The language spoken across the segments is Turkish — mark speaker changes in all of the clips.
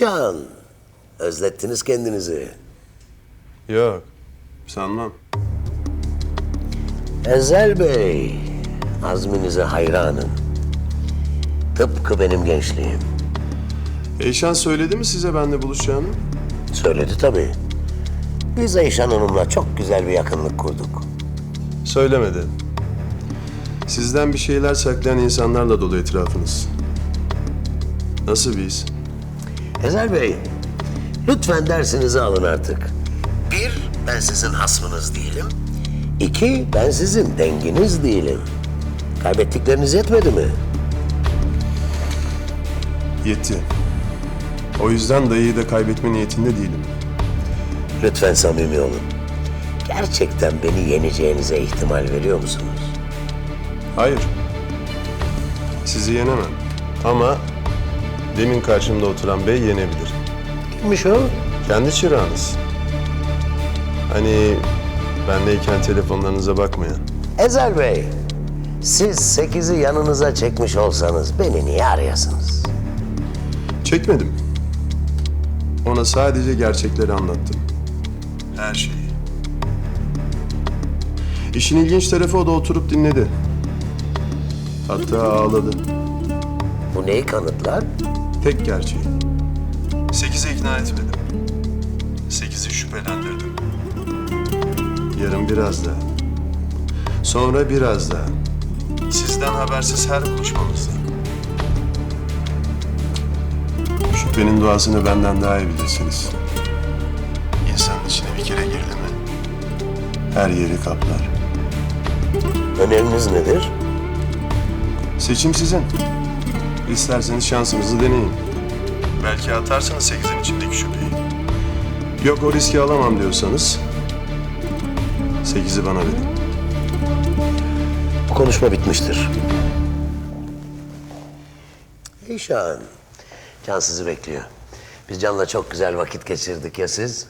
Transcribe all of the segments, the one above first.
Speaker 1: Eyşan, özlettiniz kendinizi.
Speaker 2: Yok. Sanmam.
Speaker 1: Ezel Bey, azminize hayranım. Tıpkı benim gençliğim.
Speaker 2: Eyşan söyledi mi size benimle buluşacağını?
Speaker 1: Söyledi tabii. Biz Eyşan Hanım'la çok güzel bir yakınlık kurduk.
Speaker 2: Söylemedi. Sizden bir şeyler saklayan insanlarla dolu etrafınız. Nasıl bir his?
Speaker 1: Ezel Bey, lütfen dersinizi alın artık. Bir, ben sizin hasmınız değilim. İki, ben sizin denginiz değilim. Kaybettikleriniz yetmedi mi?
Speaker 2: Yetti. O yüzden dayıyı da kaybetme niyetinde değilim.
Speaker 1: Lütfen samimi olun. Gerçekten beni yeneceğinize ihtimal veriyor musunuz?
Speaker 2: Hayır. Sizi yenemem. Ama demin karşımda oturan bey yenebilir.
Speaker 1: Kimmiş o?
Speaker 2: Kendi çırağınız. Hani bendeyken telefonlarınıza bakmayan.
Speaker 1: Ezel Bey, siz sekizi yanınıza çekmiş olsanız beni niye arayasınız?
Speaker 2: Çekmedim. Ona sadece gerçekleri anlattım. Her şeyi. İşin ilginç tarafı o da oturup dinledi. Hatta ağladı.
Speaker 1: Bu neyi kanıtlar?
Speaker 2: Tek gerçeği. Sekizi ikna etmedim. Sekizi şüphelendirdim. Yarın biraz daha. Sonra biraz daha. Sizden habersiz her buluşmamızda. Şüphenin duasını benden daha iyi bilirsiniz. İnsanın içine bir kere girdi mi? Her yeri kaplar.
Speaker 1: Öneriniz nedir?
Speaker 2: Seçim sizin. İsterseniz şansınızı deneyin. Belki atarsınız sekizin içindeki şüpheyi. Yok o riski alamam diyorsanız... Sekizi bana verin.
Speaker 1: Bu konuşma bitmiştir. Eyşan, Can sizi bekliyor. Biz Can'la çok güzel vakit geçirdik ya siz?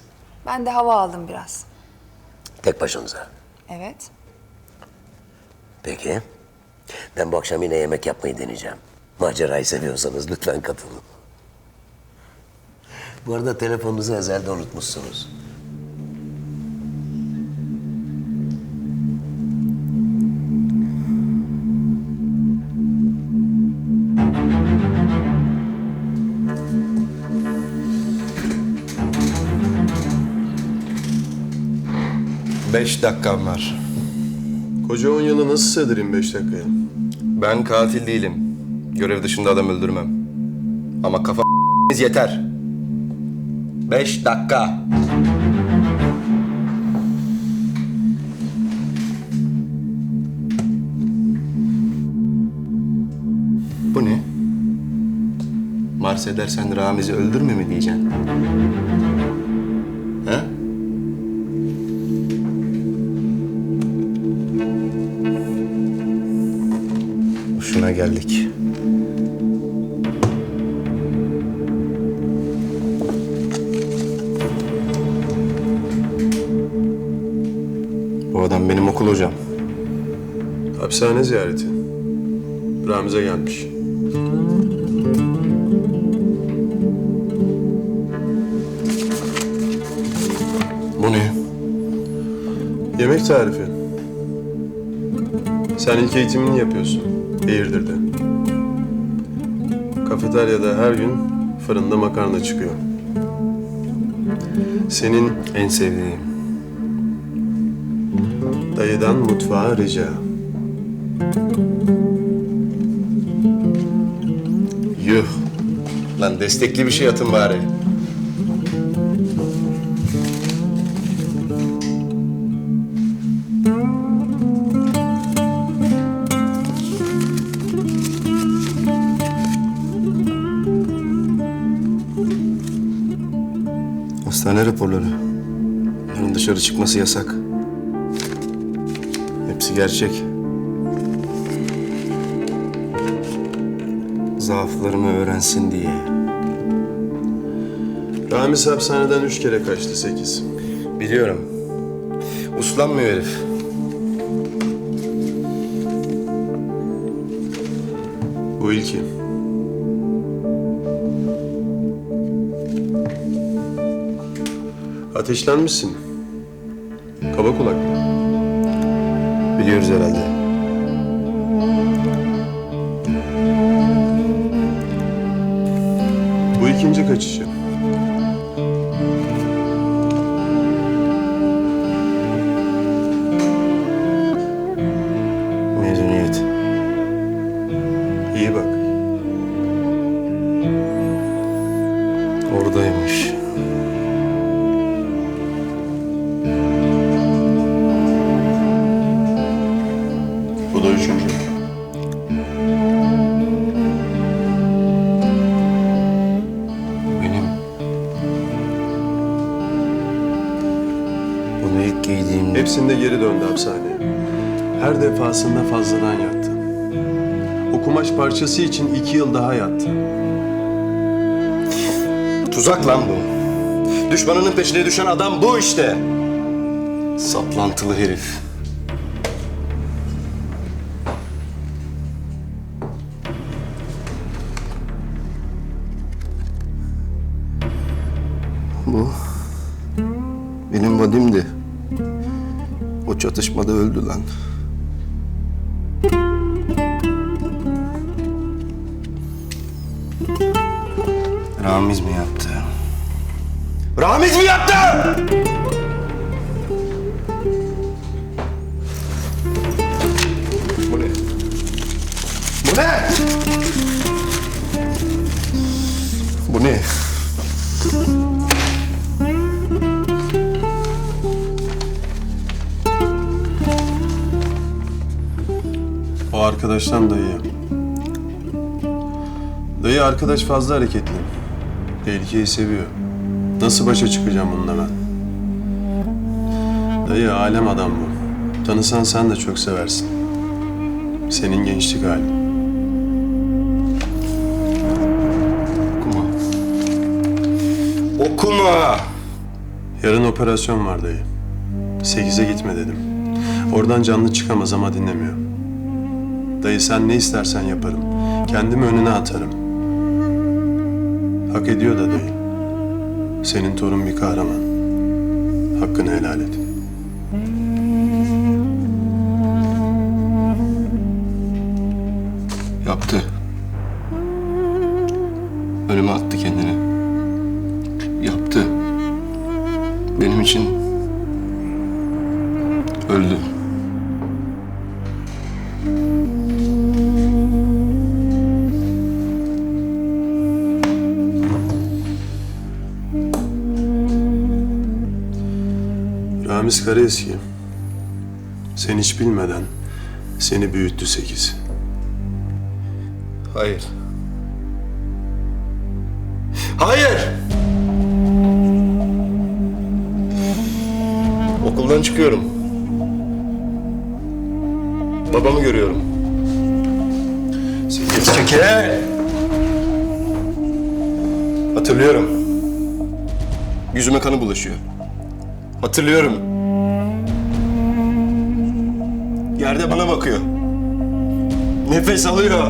Speaker 3: Ben de hava aldım biraz.
Speaker 1: Tek başınıza.
Speaker 3: Evet.
Speaker 1: Peki. Ben bu akşam yine yemek yapmayı deneyeceğim. Macerayı seviyorsanız lütfen katılın. Bu arada telefonunuzu ezelde unutmuşsunuz.
Speaker 4: Beş dakikam var.
Speaker 2: Koca on yılı nasıl sığdırayım beş dakikaya?
Speaker 4: Ben katil değilim. Görev dışında adam öldürmem. Ama kafa yeter. Beş dakika. Bu ne? Mars edersen Ramiz'i öldürme mi diyeceksin? Okul hocam.
Speaker 2: Hapishane ziyareti. Ramiz'e gelmiş.
Speaker 4: Bu ne?
Speaker 2: Yemek tarifi. Sen ilk eğitimini yapıyorsun. Eğirdir'de. Kafeteryada her gün fırında makarna çıkıyor. Senin
Speaker 4: En sevdiğim.
Speaker 2: Dayıdan mutfağa rica.
Speaker 4: Yuh. Lan destekli bir şey atın bari. Hastane raporları. Yarın dışarı çıkması yasak. Hepsi gerçek. Zaaflarımı öğrensin diye.
Speaker 2: Ramiz hapishaneden üç kere kaçtı sekiz.
Speaker 4: Biliyorum. Uslanmıyor herif.
Speaker 2: Bu ilki. Ateşlenmişsin. Kaba kulak.
Speaker 4: Biliyoruz herhalde.
Speaker 2: Bu ikinci kaçışı.
Speaker 4: Giydiğimde...
Speaker 2: Hepsinde geri döndü hapishaneye. Her defasında fazladan yattı. O kumaş parçası için iki yıl daha yattı.
Speaker 4: Tuzak lan bu. Düşmanının peşine düşen adam bu işte. Saplantılı herif. Bu benim vadimdi. Çatışmada öldü lan. Ramiz mi yaptı? Ramiz mi yaptı? Bu ne? Bu ne?
Speaker 2: O arkadaştan dayıya. Dayı arkadaş fazla hareketli. Tehlikeyi seviyor. Nasıl başa çıkacağım bununla ben? Dayı alem adam bu. Tanısan sen de çok seversin. Senin gençlik halin.
Speaker 4: Okuma. Okuma!
Speaker 2: Yarın operasyon var dayı. Sekize gitme dedim. Oradan canlı çıkamaz ama dinlemiyor. Dayı sen ne istersen yaparım. Kendimi önüne atarım. Hak ediyor da dayı. Senin torun bir kahraman. Hakkını helal et.
Speaker 4: Yaptı.
Speaker 2: Ramiz Karaeski. Sen hiç bilmeden seni büyüttü sekiz.
Speaker 4: Hayır. Hayır! Okuldan çıkıyorum. Babamı görüyorum. Sekiz çekil! Hatırlıyorum. Yüzüme kanı bulaşıyor. Hatırlıyorum. Yerde bana bakıyor. Nefes alıyor.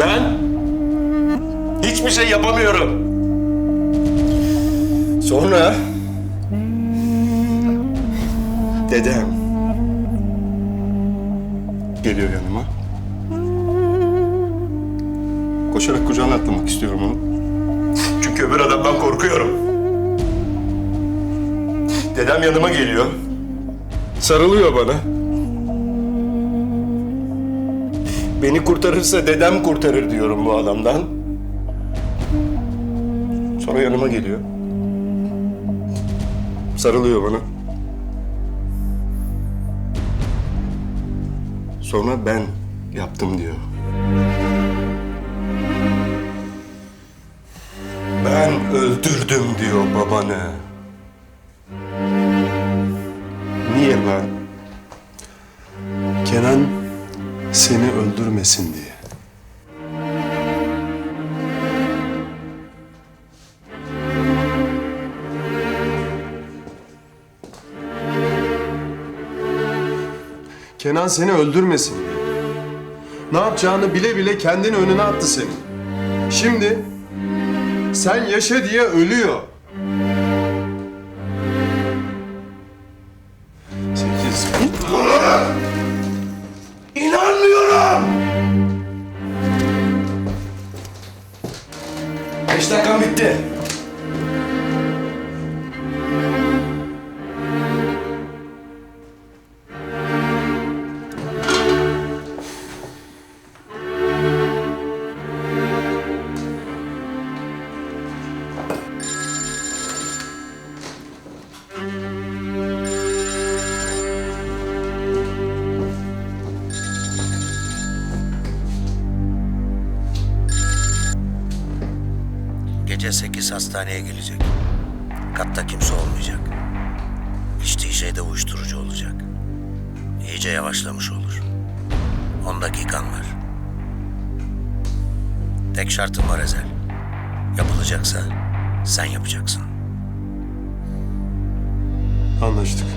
Speaker 4: Ben hiçbir şey yapamıyorum. Sonra dedem geliyor yanıma. Koşarak kucağına atlamak istiyorum onu. Çünkü öbür adamdan korkuyorum. Dedem yanıma geliyor. Sarılıyor bana. Beni kurtarırsa dedem kurtarır diyorum bu adamdan. Sonra yanıma geliyor. Sarılıyor bana. Sonra ben yaptım diyor. Ben öldürdüm diyor babanı. Lan?
Speaker 2: Kenan seni öldürmesin diye. Kenan seni öldürmesin diye. Ne yapacağını bile bile kendini önüne attı seni. Şimdi sen yaşa diye ölüyor.
Speaker 1: Polis hastaneye gelecek. Katta kimse olmayacak. İçtiği şey de uyuşturucu olacak. İyice yavaşlamış olur. 10 dakikan var. Tek şartım var Ezel. Yapılacaksa sen yapacaksın.
Speaker 2: Anlaştık.